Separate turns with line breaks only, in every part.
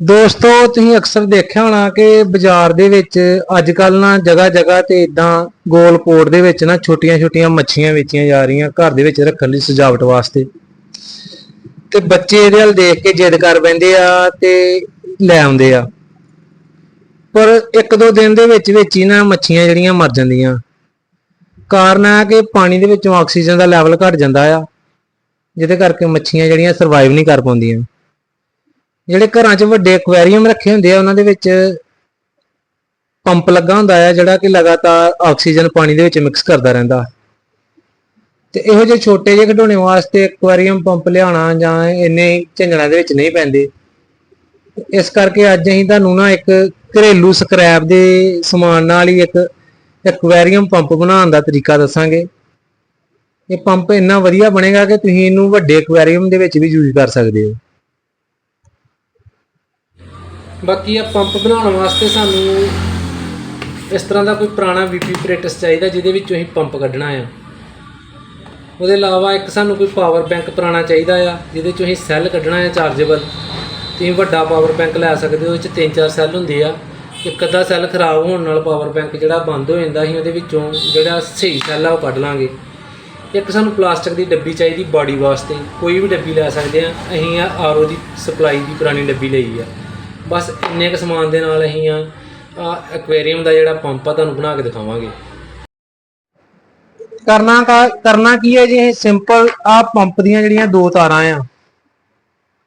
ਦੋਸਤੋ, ਤੁਸੀਂ ਅਕਸਰ ਦੇਖਿਆ ਹੋਣਾ ਕਿ ਬਾਜ਼ਾਰ ਦੇ ਵਿੱਚ ਅੱਜ ਕੱਲ ਨਾ ਜਗ੍ਹਾ ਜਗ੍ਹਾ ਤੇ ਇਦਾਂ ਗੋਲ ਪੋੜ ਦੇ ਵਿੱਚ ਨਾ ਛੋਟੀਆਂ-ਛੋਟੀਆਂ ਮੱਛੀਆਂ ਵੇਚੀਆਂ ਜਾ ਰਹੀਆਂ ਘਰ ਦੇ ਵਿੱਚ ਰੱਖਣ ਲਈ ਸਜਾਵਟ ਵਾਸਤੇ। ਤੇ ਬੱਚੇ ਇਹਦੇ ਵੱਲ ਦੇਖ ਕੇ ਜਿੱਦ ਕਰ ਪੈਂਦੇ ਆ ਤੇ ਲੈ ਆਉਂਦੇ ਆ। ਪਰ ਇੱਕ ਦੋ ਦਿਨ ਦੇ ਵਿੱਚ ਵਿੱਚ ਹੀ ਨਾ ਮੱਛੀਆਂ ਜਿਹੜੀਆਂ ਮਰ ਜਾਂਦੀਆਂ। ਕਾਰਨ ਆ ਕਿ ਪਾਣੀ ਦੇ ਵਿੱਚੋਂ ਆਕਸੀਜਨ ਦਾ ਲੈਵਲ ਘਟ ਜਾਂਦਾ ਆ, ਜਿਹਦੇ ਕਰਕੇ ਮੱਛੀਆਂ ਜਿਹੜੀਆਂ ਸਰਵਾਈਵ ਨਹੀਂ ਕਰ ਪਾਉਂਦੀਆਂ। ਜਿਹੜੇ ਘਰਾਂ 'ਚ ਵੱਡੇ ਐਕੁਆਰੀਅਮ ਰੱਖੇ ਹੁੰਦੇ ਆ, ਉਹਨਾਂ ਦੇ ਵਿੱਚ ਪੰਪ ਲੱਗਾ ਹੁੰਦਾ ਆ, ਜਿਹੜਾ ਕਿ ਲਗਾਤਾਰ ਆਕਸੀਜਨ ਪਾਣੀ ਦੇ ਵਿੱਚ ਮਿਕਸ ਕਰਦਾ ਰਹਿੰਦਾ। ਤੇ ਇਹੋ ਜਿਹੇ ਛੋਟੇ ਜਿਹੇ ਖਿਡੌਣੇ ਵਾਸਤੇ ਐਕੁਆਰੀਅਮ ਪੰਪ ਲਿਆਉਣਾ ਜਾਂ ਇੰਨੇ ਝੰਜਣਾਂ ਦੇ ਵਿੱਚ ਨਹੀਂ ਪੈਂਦੇ। ਇਸ ਕਰਕੇ ਅੱਜ ਅਸੀਂ ਤੁਹਾਨੂੰ ਨਾ ਇੱਕ ਘਰੇਲੂ ਸਕ੍ਰੈਪ ਦੇ ਸਮਾਨ ਨਾਲ ਹੀ ਇੱਕ ਐਕੁਆਰੀਅਮ ਪੰਪ ਬਣਾਉਣ ਦਾ ਤਰੀਕਾ ਦੱਸਾਂਗੇ। ਇਹ ਪੰਪ ਇੰਨਾ ਵਧੀਆ ਬਣੇਗਾ ਕਿ ਤੁਸੀਂ ਇਹਨੂੰ ਵੱਡੇ ਐਕੁਆਰੀਅਮ ਦੇ ਵਿੱਚ ਵੀ ਯੂਜ਼ ਕਰ ਸਕਦੇ ਹੋ। ਬਾਕੀ ਆ ਪੰਪ ਬਣਾਉਣ ਵਾਸਤੇ ਸਾਨੂੰ ਇਸ ਤਰ੍ਹਾਂ ਦਾ ਕੋਈ ਪੁਰਾਣਾ ਵੀਪੀ ਪ੍ਰੇਟਸ ਚਾਹੀਦਾ ਜਿਹਦੇ ਵਿੱਚੋਂ ਅਸੀਂ ਪੰਪ ਕੱਢਣਾ ਆ। ਉਹਦੇ ਇਲਾਵਾ ਇੱਕ ਸਾਨੂੰ ਕੋਈ ਪਾਵਰ ਬੈਂਕ ਪੁਰਾਣਾ ਚਾਹੀਦਾ ਆ, ਜਿਹਦੇ ਚੋਂ ਅਸੀਂ ਸੈੱਲ ਕੱਢਣਾ ਆ ਚਾਰਜੇਬਲ ਤੁਸੀਂ ਵੱਡਾ ਪਾਵਰ ਬੈਂਕ ਲੈ ਸਕਦੇ ਹੋ ਇਹ ਚ ਤਿੰਨ ਚਾਰ ਸੈੱਲ ਹੁੰਦੇ ਆ। ਇੱਕ ਅੱਧਾ ਸੈੱਲ ਖਰਾਬ ਹੋਣ ਨਾਲ ਪਾਵਰ ਬੈਂਕ ਜਿਹੜਾ ਬੰਦ ਹੋ ਜਾਂਦਾ, ਅਸੀਂ ਉਹਦੇ ਵਿੱਚੋਂ ਜਿਹੜਾ ਸਹੀ ਸੈੱਲ ਆ ਉਹ ਕੱਢ ਲਾਂਗੇ। ਇੱਕ ਸਾਨੂੰ ਪਲਾਸਟਿਕ ਦੀ ਡੱਬੀ ਚਾਹੀਦੀ ਬਾਡੀ ਵਾਸਤੇ, ਕੋਈ ਵੀ ਡੱਬੀ ਲੈ ਸਕਦੇ ਆ। ਅਸੀਂ ਆ ਆਰਓ ਦੀ ਸਪਲਾਈ ਦੀ ਪੁਰਾਣੀ ਡੱਬੀ ਲਈ ਆ। ਬਸ ਇੰਨੇ ਕੁ ਸਮਾਨ ਦੇ ਨਾਲ ਅਸੀਂ ਆ ਐਕੁਆਰੀਅਮ ਦਾ ਜਿਹੜਾ ਪੰਪ ਆ, ਤੁਹਾਨੂੰ ਬਣਾ ਕੇ ਦਿਖਾਵਾਂਗੇ। ਕਰਨਾ ਕਾ, ਕਰਨਾ ਕੀ ਹੈ ਜੀ, ਇਹ ਸਿੰਪਲ ਆ ਪੰਪ ਦੀਆਂ ਜਿਹੜੀਆਂ ਦੋ ਤਾਰਾਂ ਆ।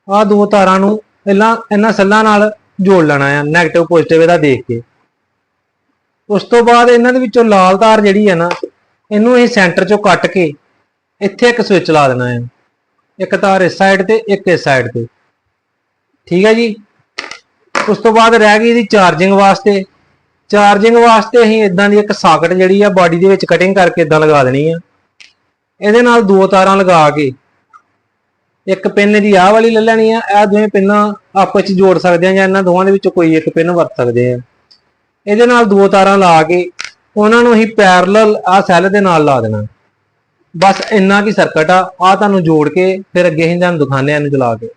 ਆ ਦੋ ਤਾਰਾਂ ਨੂੰ ਪਹਿਲਾਂ ਇਹਨਾਂ ਸੱਲਾਂ ਨਾਲ ਜੋੜ ਲੈਣਾ ਆ 네ਗੇਟਿਵ ਪੋਜ਼ਿਟਿਵ ਇਹਦਾ ਦੇਖ ਕੇ। ਉਸ ਤੋਂ ਬਾਅਦ ਇਹਨਾਂ ਦੇ ਵਿੱਚੋਂ ਲਾਲ ਤਾਰ ਜਿਹੜੀ ਹੈ ਨਾ, ਇਹਨੂੰ ਇਹ ਸੈਂਟਰ ਚੋਂ ਕੱਟ ਕੇ ਇੱਥੇ ਇੱਕ ਸਵਿਚ ਲਾ ਦੇਣਾ ਹੈ ਇੱਕ ਤਾਰ ਇਸ ਸਾਈਡ ਤੇ, ਇੱਕ ਇਸ ਸਾਈਡ ਤੇ। ਠੀਕ ਹੈ ਜੀ? ਉਸ ਤੋਂ ਬਾਅਦ ਰਹਿ ਗਈ ਇਹਦੀ ਚਾਰਜਿੰਗ ਵਾਸਤੇ। ਚਾਰਜਿੰਗ ਵਾਸਤੇ ਅਸੀਂ ਇਦਾਂ ਦੀ ਇੱਕ ਸਾਕਟ ਜਿਹੜੀ ਆ ਬਾਡੀ ਦੇ ਵਿੱਚ ਕਟਿੰਗ ਕਰਕੇ ਇਦਾਂ ਲਗਾ ਦੇਣੀ ਆ। ਇਹਦੇ ਨਾਲ ਦੋ ਤਾਰਾਂ ਲਗਾ ਕੇ, ਇੱਕ ਪਿੰਨ ਦੀ ਆਹ ਵਾਲੀ ਲੈ ਲੈਣੀ ਆ ਇਹ ਦੋਵੇਂ ਪਿੰਨਾਂ ਆਪਸ ਵਿੱਚ ਜੋੜ ਸਕਦੇ ਆ ਜਾਂ ਇਹਨਾਂ ਦੋਵਾਂ ਦੇ ਵਿੱਚੋਂ ਕੋਈ ਇੱਕ ਪਿੰਨ ਵਰਤ ਸਕਦੇ ਆ। ਇਹਦੇ ਨਾਲ ਦੋ ਤਾਰਾਂ ਲਾ ਕੇ ਉਹਨਾਂ ਨੂੰ ਅਸੀਂ ਪੈਰਲਲ ਆ ਸੈੱਲ ਦੇ ਨਾਲ ਲਾ ਦੇਣਾ। ਬਸ ਇੰਨਾ ਕੀ ਸਰਕਟ ਆ ਆ ਤੁਹਾਨੂੰ ਜੋੜ ਕੇ ਫਿਰ ਅੱਗੇ ਅਸੀਂ ਤੁਹਾਨੂੰ ਦਿਖਾਉਂਦੇ ਆ ਇਹਨੂੰ ਚਲਾ ਕੇ।